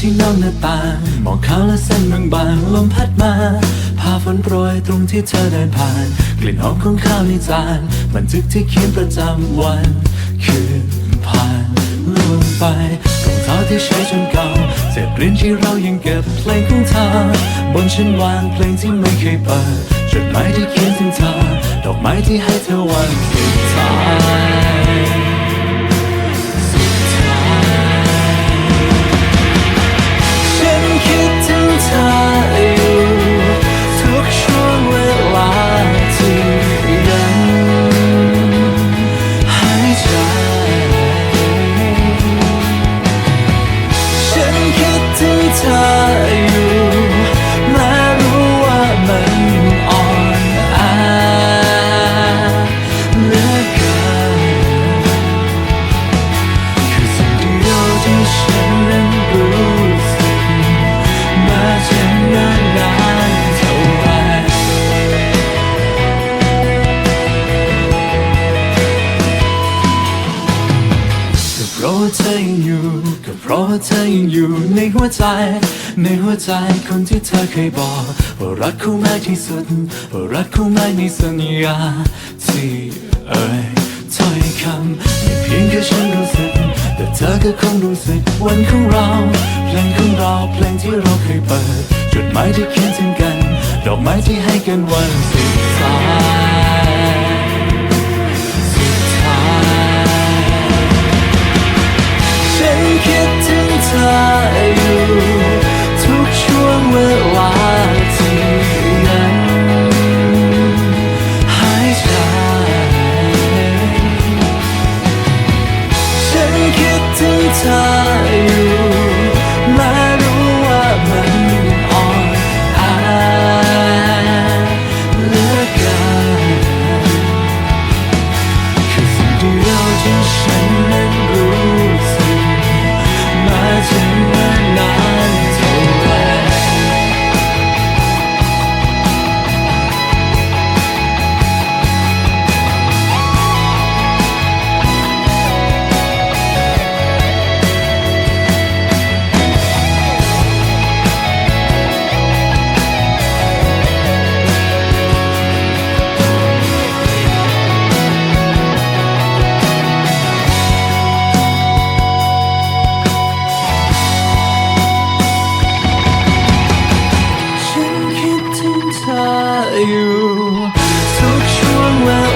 ที่นอกหน้าต่างมองขาวและเส้นบางๆลมพัดมาพาฝนโปรยตรงที่เธอเดินผ่าน กลิ่นหอมของข้าวในจานบันทึกที่เขียนประจำวัน คืนผ่านล่วงไปรองเท้าที่ใช้จนเก่าเศษเรียนที่เรายังเก็บเพลงของเธอบนชั้นวางเพลงที่ไม่เคยเปิดจดหมายที่เขียนถึงเธอดอกไม้ที่ให้เธอวันสุดท้าย ว่าเธอยังอยู่ ก็เพราะว่าเธอยังอยู่ในหัวใจ ในหัวใจคนที่เธอเคยบอก ว่ารักเขามากที่สุด ว่ารักเขามากในสัญญาที่เอ่ยถ้อยคำไม่เพียงแค่ฉันรู้สึก แต่เธอก็คงรู้สึกวันของเรา เพลงของเราเพลงที่เราเคยเปิด จดหมายที่เขียนถึงกัน ดอกไม้ที่ให้กันวันสุดท้าย 精彩。I tell you. So true.